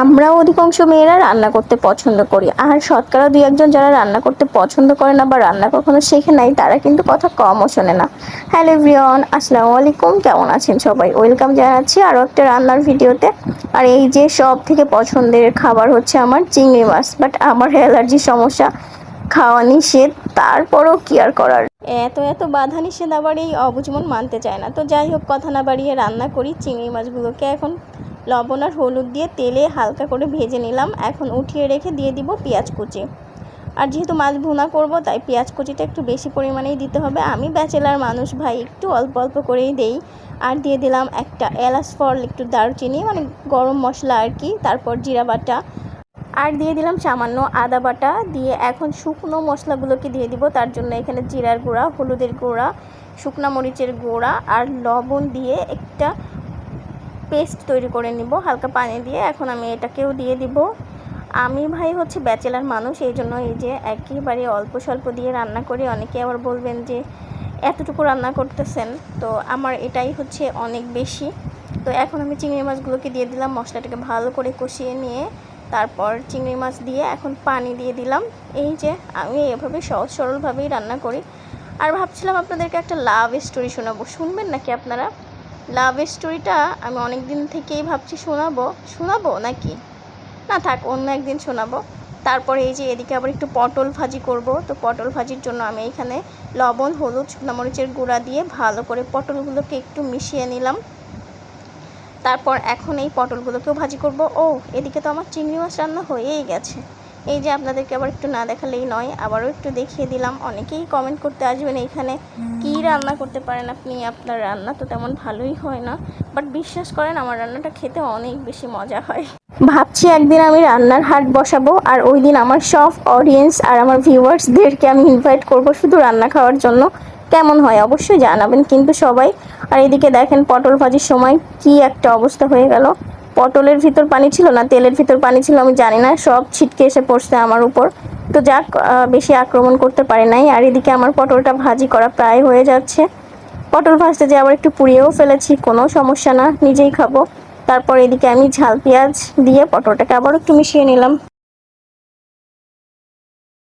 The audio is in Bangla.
আমরা অধিকাংশ মেয়েরা রান্না করতে পছন্দ করি। আর শতকরা দুই একজন যারা রান্না করতে পছন্দ করে না বা রান্না কখনো শেখে নাই, তারা কিন্তু কথা কমও শোনে না। হ্যালো এভরিওয়ান, আসসালামু আলাইকুম। কেমন আছেন সবাই? ওয়েলকাম জানাচ্ছি আরও একটা রান্নার ভিডিওতে। আর এই যে সব থেকে পছন্দের খাবার হচ্ছে আমার চিংড়ি মাছ বাট আমার অ্যালার্জি সমস্যা, খাওয়া নিষেধ, তারপরও কি আর করার? এত এত বাধা নিষেধ আবার এই অবুজমন মানতে চায় না। তো যাই হোক, কথা না বাড়িয়ে রান্না করি চিংড়ি মাছগুলোকে এখন। লবণ আর হলুদ দিয়ে তেলে হালকা করে ভেজে নিলাম। এখন উঠিয়ে রেখে দিয়ে দিব পেঁয়াজ কুচি। আর যেহেতু মাছ ভুনা করব, তাই পেঁয়াজ কুচিটা একটু বেশি পরিমাণেই দিতে হবে। আমি ব্যাচেলার মানুষ ভাই, একটু অল্প অল্প করেই দেই। আর দিয়ে দিলাম একটা এলাচ ফল, একটু দারুচিনি মানে গরম মশলা আর কি, তারপর জিরা বাটা। আর দিয়ে দিলাম সামান্য আদা বাটা। দিয়ে এখন শুকনো মশলাগুলোকে দিয়ে দিব। তার জন্য এখানে জিরার গুঁড়া, হলুদের গুঁড়া, শুকনো মরিচের গুঁড়া আর লবণ দিয়ে একটা পেস্ট তৈরি করে নিব, হালকা পানি দিয়ে। এখন আমি এটাকেও দিয়ে দিব। আমি ভাই হচ্ছে ব্যাচেলার মানুষ, এই জন্য এই যে একেবারে অল্প স্বল্প দিয়ে রান্না করি। অনেকে আবার বলবেন যে, এতটুকু রান্না করতেছেন? তো আমার এটাই হচ্ছে অনেক বেশি। তো এখন আমি চিংড়ি মাছগুলোকে দিয়ে দিলাম, মশলাটাকে ভালো করে কষিয়ে নিয়ে তারপর চিংড়ি মাছ দিয়ে এখন পানি দিয়ে দিলাম। এই যে আমি এভাবে সহজ সরলভাবেই রান্না করি। আর ভাবছিলাম আপনাদেরকে একটা লাভ স্টোরি শোনাবো। শুনবেন নাকি আপনারা? লাভ স্টোরিটা আমি অনেক দিন থেকেই ভাবছি শোনাবো। শোনাবো নাকি? না থাক, অন্য একদিন শোনাবো। তারপরে এই যে এদিকে আবার একটু পটল ভাজি করব। তো পটল ভাজির জন্য আমি এখানে লবণ, হলুদ, শুকনো মরিচের গুঁড়া দিয়ে ভালো করে পটলগুলোকে একটু মিশিয়ে নিলাম। তারপর এখন এই পটলগুলোকেও ভাজি করব। ও, এদিকে তো আমার চিংড়ি মাছ রান্না হয়েই গেছে। এই যে আপনাদেরকে আবার একটু না দেখালেই নয় আবারও একটু দেখিয়ে দিলাম। অনেকেই কমেন্ট করতে আসবেন এইখানে কি রান্না করতে পারেন আপনি? আপনার রান্না তো তেমন ভালোই হয় না। বাট বিশ্বাস করেন আমার রান্নাটা খেতে অনেক বেশি মজা হয়। ভাবছি একদিন আমি রান্নার হাট বসাবো আর ওই দিন আমার সব অডিয়েন্স আর আমার ভিউয়ার্সদেরকে আমি ইনভাইট করব শুধু রান্না খাওয়ার জন্য। কেমন হয় অবশ্যই জানাবেন কিন্তু সবাই। আর এদিকে দেখেন পটল ভাজির সময় কি একটা অবস্থা হয়ে গেল। পটলের ভিতর পানি ছিল না, তেলের ভিতর পানি ছিল, আমি জানি না, সব ছিটকে এসে পড়ছে আমার উপর। তো যাক বেশি আক্রমণ করতে পারে নাই। আর এদিকে আমার পটলটা ভাজি করা প্রায় হয়ে যাচ্ছে। পটল ভাজতে যে আবার একটু পুড়িয়েও ফেলেছি, কোনো সমস্যা না, নিজেই খাব। তারপর এদিকে আমি ঝাল পেঁয়াজ দিয়ে পটলটাকে আবার একটু মিশিয়ে নিলাম।